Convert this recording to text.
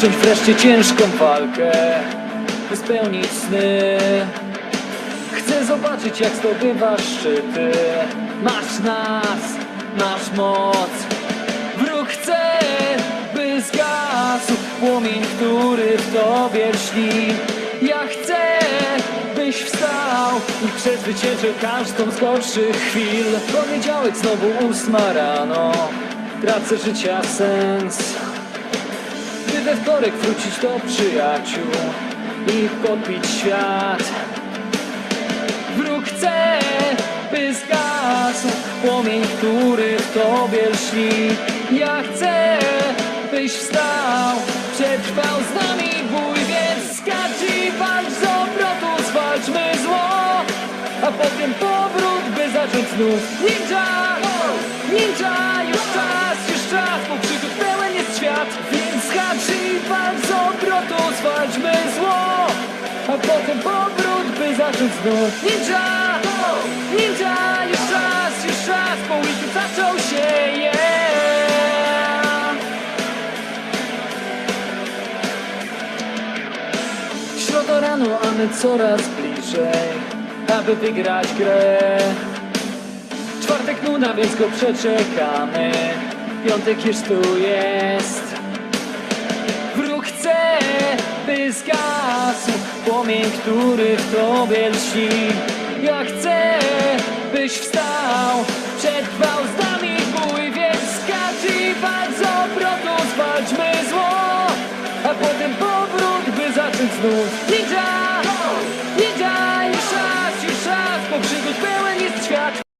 zacząć wreszcie ciężką walkę By spełnić sny. Chcę zobaczyć jak zdobywasz szczyty. Masz nas, masz moc. Wróg chce, by zgasł Płomień, który w tobie lśni. Ja chcę, byś wstał I przezwyciężył każdą z gorszych chwil. Poniedziałek znowu ósma rano. Tracę życia sens by we wtorek wrócić do przyjaciół i podbić świat. Wróg chce, by zgasł płomień, który w tobie lśni. Ja chcę, byś wstał, przetrwał z nami bój, więc skacz i walcz z obrotu, zwalczmy zło, a potem powrót, by zacząć znów. Ninja, ninja, potem powrót, by zacząć znów. Ninja, ninja, już czas, już czas, bo weekend zaczął się, yeah. Środa rano, a my coraz bliżej, aby wygrać grę. Czwartek nuda, więc go przeczekamy. Piątek już tu jest. Płomień, który w tobie lśni. Ja chcę, byś wstał, z nami bój, więc skacz i walcz z obrotu, zwalczmy zło, a potem powrót, by zacząć znów. Ninja, ninja, już czas, już czas, bo przygód pełen jest świat.